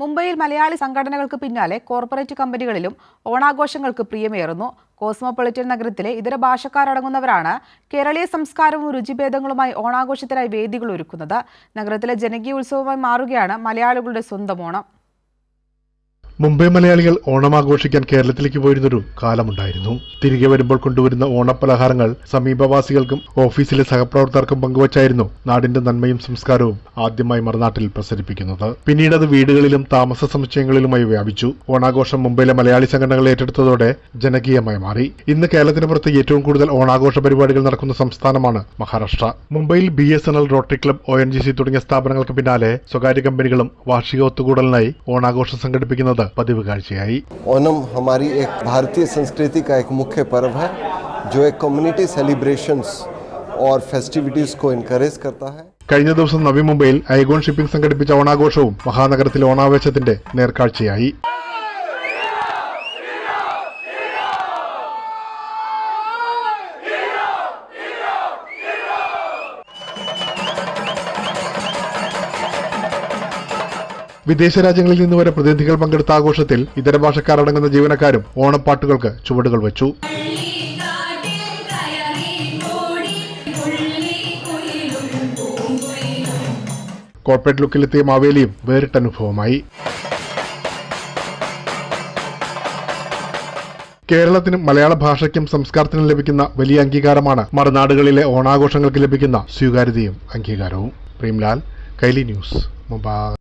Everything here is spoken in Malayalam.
മുംബൈയിൽ മലയാളി സംഘടനകൾക്ക് പിന്നാലെ കോർപ്പറേറ്റ് കമ്പനികളിലും ഓണാഘോഷങ്ങൾക്ക് പ്രിയമേറുന്നു. കോസ്മോപൊളിറ്റൻ നഗരത്തിലെ ഇതര ഭാഷക്കാരടങ്ങുന്നവരാണ് കേരളീയ സംസ്കാരവും രുചിഭേദങ്ങളുമായി ഓണാഘോഷത്തിനായി വേദികൾ ഒരുക്കുന്നത്. നഗരത്തിലെ ജനകീയ ഉത്സവമായി മാറുകയാണ് മലയാളികളുടെ സ്വന്തം ഓണം. മുംബൈ മലയാളികൾ ഓണം ആഘോഷിക്കാൻ കേരളത്തിലേക്ക് പോയിരുന്നൊരു കാലമുണ്ടായിരുന്നു. തിരികെ വരുമ്പോൾ കൊണ്ടുവരുന്ന ഓണപ്പലഹാരങ്ങൾ സമീപവാസികൾക്കും ഓഫീസിലെ സഹപ്രവർത്തകർക്കും പങ്കുവച്ചായിരുന്നു നാടിന്റെ നന്മയും സംസ്കാരവും ആദ്യമായി മറുനാട്ടിൽ പ്രസരിപ്പിക്കുന്നത്. പിന്നീട് അത് വീടുകളിലും താമസ സമുച്ചയങ്ങളിലുമായി വ്യാപിച്ചു. ഓണാഘോഷം മുംബൈയിലെ മലയാളി സംഘടനകൾ ഏറ്റെടുത്തതോടെ ജനകീയമായി മാറി. ഇന്ന് കേരളത്തിന് പുറത്ത് ഏറ്റവും കൂടുതൽ ഓണാഘോഷ പരിപാടികൾ നടക്കുന്ന സംസ്ഥാനമാണ് മഹാരാഷ്ട്ര. മുംബൈയിൽ B S N L rotary club O N G C തുടങ്ങിയ സ്ഥാപനങ്ങൾക്ക് പിന്നാലെ സ്വകാര്യ കമ്പനികളും വാർഷിക ഒത്തുകൂടലിനായി ഓണാഘോഷം സംഘടിപ്പിക്കുന്നത് പതിവ് കാഴ്ചയായി ओणम हमारी एक भारतीय संस्कृति का एक मुख्य पर्व है जो एक कम्युनिटी सेलिब्रेशंस और फेस्टिविटीज़ को इनकरेज करता है കഴിഞ്ഞ ദിവസം നവി മുംബൈയിൽ ഐഗോൺ ഷിപ്പിംഗ് സംഘടിപ്പിച്ച ഓണാഘോഷവും മഹാനഗരത്തിലെ ഓണാവേശത്തിന്റെ നേർക്കാഴ്ചയായി വിദേശ രാജ്യങ്ങളിൽ നിന്ന് വരെ പ്രതിനിധികൾ പങ്കെടുത്ത ആഘോഷത്തിൽ ഇതര ഭാഷക്കാരടങ്ങുന്ന ജീവനക്കാരും ഓണപ്പാട്ടുകൾക്ക് ചുവടുകൾ വെച്ചു. കോർപ്പറേറ്റ് ലുക്കിലെത്തിയ മാവേലിയും വേറിട്ട അനുഭവമായി. കേരളത്തിനും മലയാള ഭാഷയ്ക്കും സംസ്കാരത്തിനും ലഭിക്കുന്ന വലിയ അംഗീകാരമാണ് മറുനാടുകളിലെ ഓണാഘോഷങ്ങൾക്ക് ലഭിക്കുന്ന സ്വീകാര്യതയും അംഗീകാരവും. പ്രേംലാൽ കൈലി ന്യൂസ് മുംബൈ.